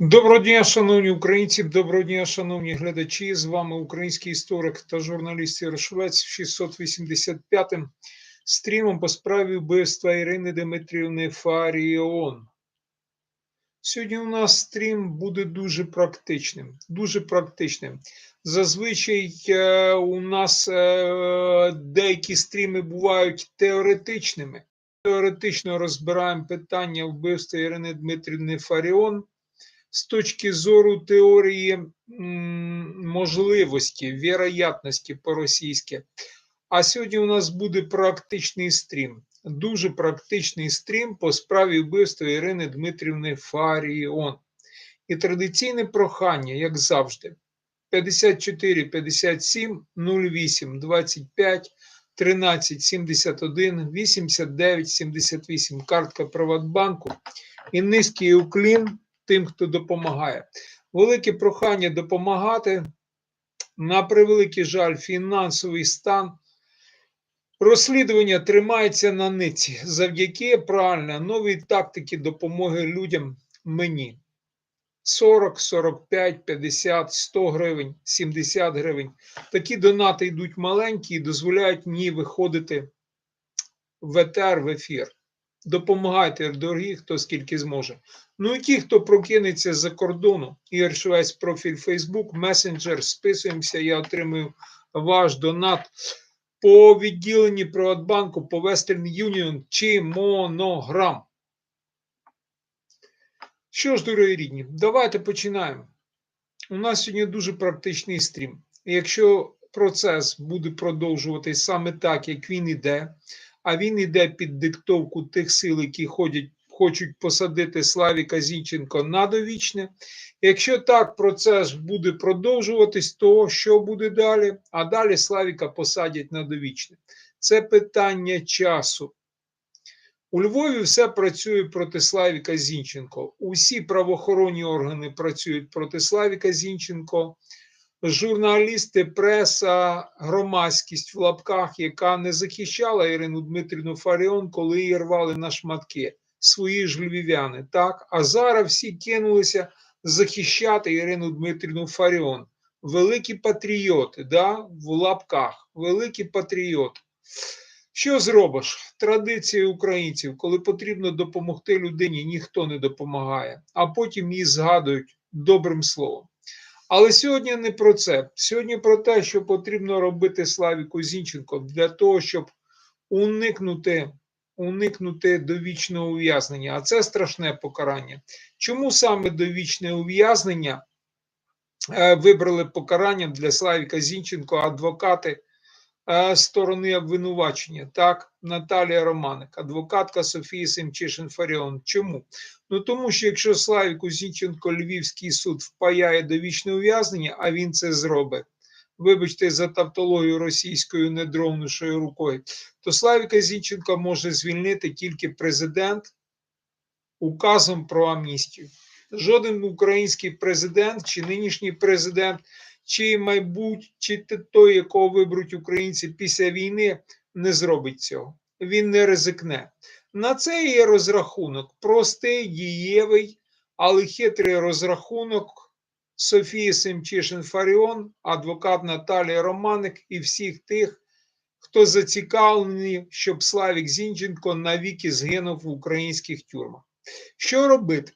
Доброго дня, шановні українці, доброго дня, шановні глядачі. З вами український історик та журналіст Ярошовець 685-м стрімом по справі вбивства Ірини Дмитрівни Фаріон. Сьогодні у нас стрім буде дуже практичним. Дуже практичним. Зазвичай е, у нас е, деякі стріми бувають теоретичними. Теоретично розбираємо питання вбивства Ірини Дмитрівни Фаріон з точки зору теорії можливості, вероятності по-російськи. А сьогодні у нас буде практичний стрім. Дуже практичний стрім по справі вбивства Ірини Дмитрівни Фаріон. І традиційне прохання, як завжди, 54 57 08 25 13 71 89 78 картка Приватбанку і низький уклін тим, хто допомагає. Велике прохання допомагати. На превеликий жаль, фінансовий стан. Розслідування тримається на ниці завдяки правильно новій тактики допомоги людям мені. 40, 45, 50, 100 гривень, 70 гривень. Такі донати йдуть маленькі і дозволяють мені виходити в етер, в ефір. Допомагайте, дорогі, хто скільки зможе. Ну і ті, хто прокинеться з-за кордону, Ігор Швець, профіль Facebook, месенджер, списуємося, я отримую ваш донат по відділенні Приватбанку, по Western Union чи монограм. Що ж, дорогі рідні, давайте починаємо. У нас сьогодні дуже практичний стрім. Якщо процес буде продовжуватись саме так, як він іде, а він іде під диктовку тих сил, які ходять, хочуть посадити Славіка Зінченко на довічне. Якщо так процес буде продовжуватись, то що буде далі? А далі Славіка посадять на довічне. Це питання часу. У Львові все працює проти Славіка Зінченко. Усі правоохоронні органи працюють проти Славіка Зінченко. Журналісти, преса, громадськість в лапках, яка не захищала Ірину Дмитрівну Фаріон, коли її рвали на шматки, свої ж львів'яни. Так, а зараз всі кинулися захищати Ірину Дмитрівну Фаріон. Великі патріоти, да, в лапках, великі патріоти. Що зробиш? Традиція українців, коли потрібно допомогти людині, ніхто не допомагає, а потім її згадують добрим словом. Але сьогодні не про це. Сьогодні про те, що потрібно робити Славіку Зінченко для того, щоб уникнути, уникнути довічного ув'язнення. А це страшне покарання. Чому саме довічне ув'язнення е, вибрали покаранням для Славіка Зінченко адвокати сторони обвинувачення? Так, Наталія Романик, адвокатка Софії Семчишин Фаріон. Чому? Ну тому що якщо Славіку Зінченко Львівський суд впаяє довічне ув'язнення, а він це зробить, вибачте, за тавтологію російською недровнушою рукою, то Славіка Зінченка може звільнити тільки президент указом про амністію. Жоден український президент, чи нинішній президент, чи майбуть, чи той, якого виберуть українці після війни, не зробить цього. Він не ризикне. На це є розрахунок, простий, дієвий, але хитрий розрахунок Софії Семчишин Фаріон, адвокат Наталія Романик і всіх тих, хто зацікавлений, щоб Славік Зінченко навіки згинув в українських тюрмах. Що робити?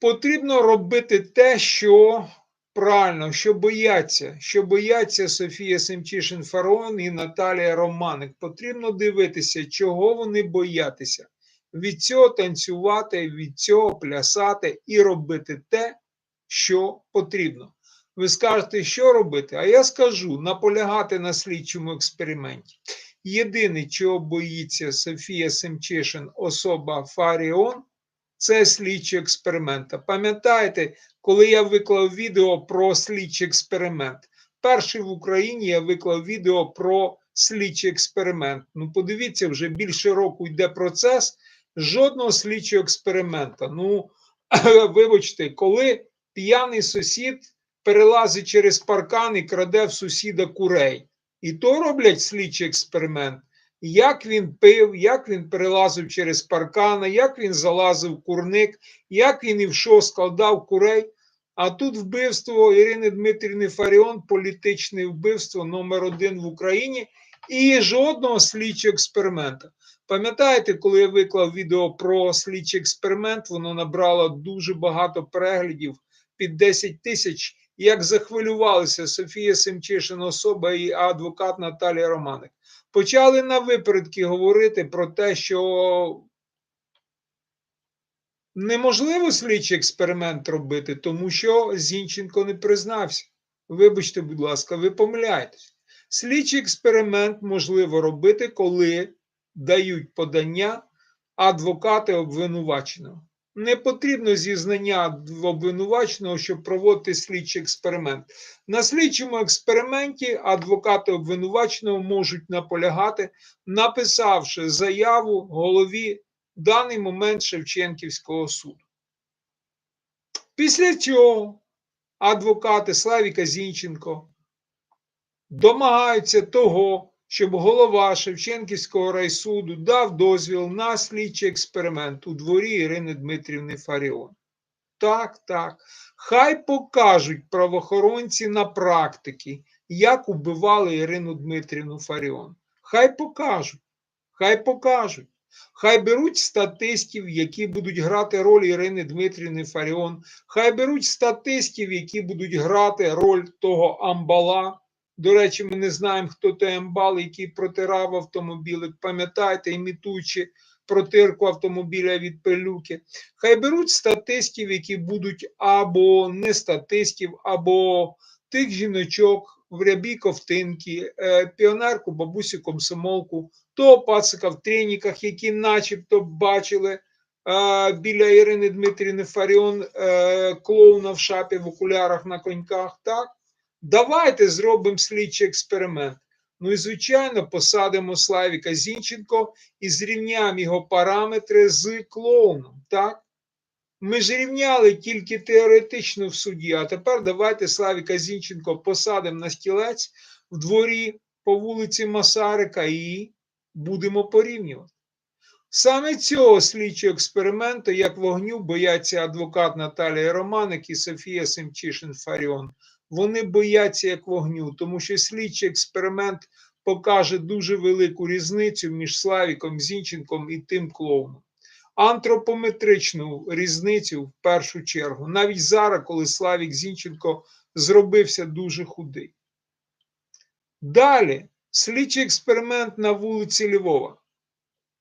Потрібно робити те, що правильно, що бояться, що бояться Софія Семчишин Фарон і Наталія Романик. Потрібно дивитися, чого вони боятися. Від цього танцювати, від цього плясати і робити те, що потрібно. Ви скажете, що робити? А я скажу наполягати на слідчому експерименті. Єдине, чого боїться Софія Семчишин, особа Фаріон, це слідчі експерименти. Пам'ятаєте, коли я виклав відео про слідчий експеримент? Перший в Україні я виклав відео про слідчий експеримент. Ну, подивіться, вже більше року йде процес, жодного слідчого експеримента. Ну, вибачте, коли п'яний сусід перелазить через паркан і краде в сусіда курей, і то роблять слідчий експеримент. Як він пив, як він перелазив через паркани, як він залазив курник, як він і що складав курей. А тут вбивство Ірини Дмитрівни Фаріон, політичне вбивство номер один в Україні і жодного слідчого експеримента. Пам'ятаєте, коли я виклав відео про слідчий експеримент, воно набрало дуже багато переглядів під 10 тисяч. Як захвилювалися Софія Семчишин особа і адвокат Наталія Романик. Почали на випередки говорити про те, що неможливо слідчий експеримент робити, тому що Зінченко не признався. Вибачте, будь ласка, ви помиляєтесь. Слідчий експеримент можливо робити, коли дають подання адвокати обвинуваченого. Не потрібно зізнання обвинуваченого, щоб проводити слідчий експеримент. На слідчому експерименті адвокати обвинуваченого можуть наполягати, написавши заяву голові в даний момент Шевченківського суду. Після цього адвокати Славіка Зінченко домагаються того, щоб голова Шевченківського райсуду дав дозвіл на слідчий експеримент у дворі Ірини Дмитрівни Фаріон. Так, так. Хай покажуть правоохоронці на практиці, як убивали Ірину Дмитрівну Фаріон. Хай покажуть, хай покажуть. Хай беруть статистів, які будуть грати роль Ірини Дмитрівни Фаріон. Хай беруть статистів, які будуть грати роль того амбала. До речі, ми не знаємо, хто той амбал, який протирав автомобілик. Пам'ятаєте, імітуючи протирку автомобіля від пилюки. Хай беруть статистів, які будуть або не статистів, або тих жіночок в рябій ковтинки, е, піонерку, бабусю комсомолку, того пацика в треніках, які начебто бачили е, біля Ірини Дмитрівни Фаріон е, клоуна в шапі в окулярах на коньках. так? Давайте зробимо слідчий експеримент. Ну і, звичайно, посадимо Славіка Зінченко і зрівняємо його параметри з клоуном. Так? Ми ж рівняли тільки теоретично в суді, а тепер давайте Славіка Зінченко посадимо на стілець в дворі по вулиці Масарика і будемо порівнювати. Саме цього слідчого експерименту, як вогню, бояться адвокат Наталія Романик і Софія Семчишин Фаріон. Вони бояться як вогню, тому що слідчий експеримент покаже дуже велику різницю між Славіком Зінченком і тим клоуном. Антропометричну різницю в першу чергу, навіть зараз, коли Славік Зінченко зробився дуже худий. Далі слідчий експеримент на вулиці Львова.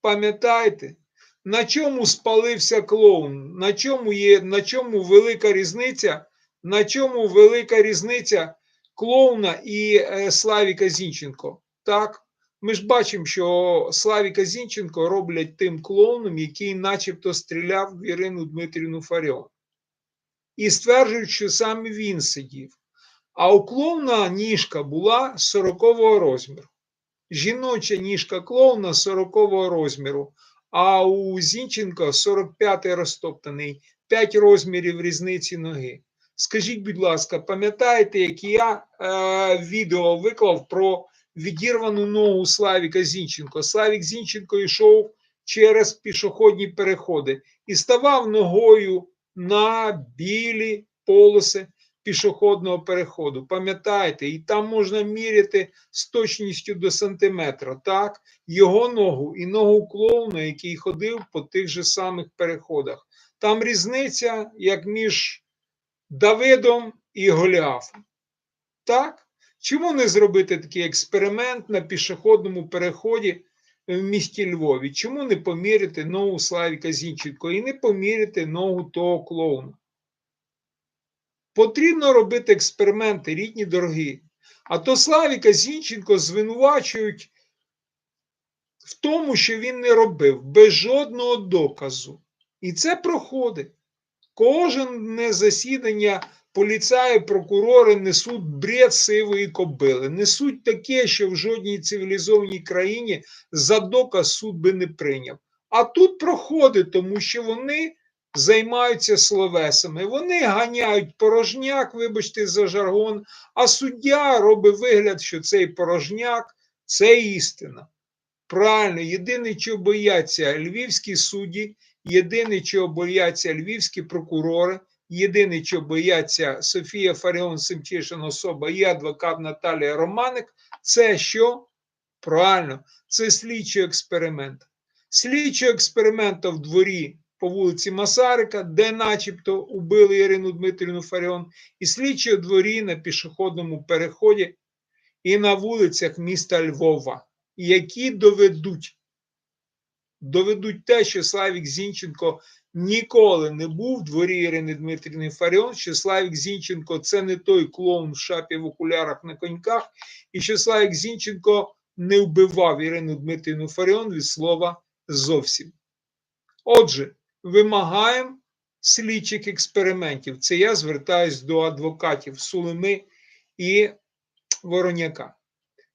Пам'ятаєте, на чому спалився клоун? На чому є, на чому велика різниця? На чому велика різниця клоуна і е, Славіка Зінченко? Так, ми ж бачимо, що Славіка Зінченко роблять тим клоуном, який начебто стріляв в Ірину Дмитрівну Фаріон. І стверджують, що саме він сидів. А у клоуна ніжка була 40-го розміру. Жіноча ніжка клоуна 40-го розміру, а у Зінченка 45-й розтоптаний, 5 розмірів різниці ноги. Скажіть, будь ласка, пам'ятаєте, як я е, відео виклав про відірвану ногу Славіка Зінченко? Славік Зінченко йшов через пішохідні переходи і ставав ногою на білі полоси пішохідного переходу. Пам'ятаєте, і там можна міряти з точністю до сантиметра, так? Його ногу і ногу клоуна, який ходив по тих же самих переходах. Там різниця, як між Давидом і Голіафом. Так? Чому не зробити такий експеримент на пішохідному переході в місті Львові? Чому не поміряти ногу Славіка Зінченко і не поміряти ногу того клоуна? Потрібно робити експерименти, рідні дорогі. А то Славіка Зінченко звинувачують в тому, що він не робив, без жодного доказу. І це проходить. Кожне засідання поліцаї, прокурори несуть бред сивої кобили. Несуть таке, що в жодній цивілізованій країні за доказ суд би не прийняв. А тут проходить, тому що вони займаються словесами. Вони ганяють порожняк, вибачте, за жаргон, а суддя робить вигляд, що цей порожняк це істина. Правильно, єдине, чого бояться львівські судді, єдине, чого бояться львівські прокурори, єдине, чого бояться Софія Фаріон Семчишин особа і адвокат Наталія Романик, це що? Правильно, це слідчий експеримент. Слідчий експеримент в дворі по вулиці Масарика, де начебто убили Ірину Дмитрівну Фаріон, і слідчі у дворі на пішохідному переході і на вулицях міста Львова, які доведуть, доведуть те, що Славік Зінченко ніколи не був в дворі Ірини Дмитрівни Фаріон, що Славік Зінченко це не той клоун в шапі в окулярах на коньках, і що Славік Зінченко не вбивав Ірину Дмитрівну Фаріон від слова зовсім. Отже, вимагаємо слідчих експериментів. Це я звертаюсь до адвокатів Сулими і Вороняка.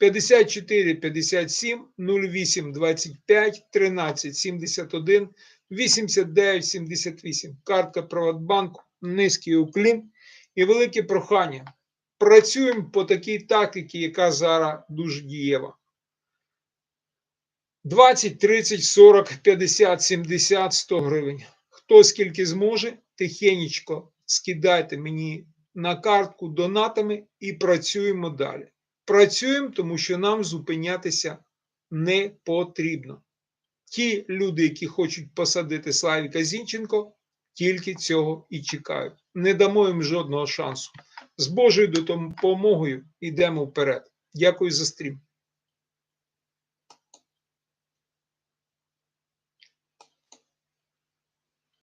54 57 08 25 13 71 89 78. Картка Приватбанку, низький уклін і велике прохання. Працюємо по такій тактиці, яка зараз дуже дієва. 20, 30, 40, 50, 70, 100 гривень. Хто скільки зможе, тихенечко скидайте мені на картку донатами і працюємо далі. Працюємо, тому що нам зупинятися не потрібно. Ті люди, які хочуть посадити Славіка Зінченко, тільки цього і чекають. Не дамо їм жодного шансу. З Божою допомогою йдемо вперед. Дякую за стрім.